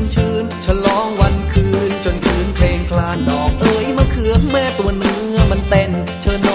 นชื่นฉลองวันคืนจนคืนเพลงคลานดอกเอ๋ยมะเขือแม่ตัวเนื้อมันเต้นเชิญ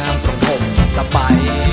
งามตรงผมสบาย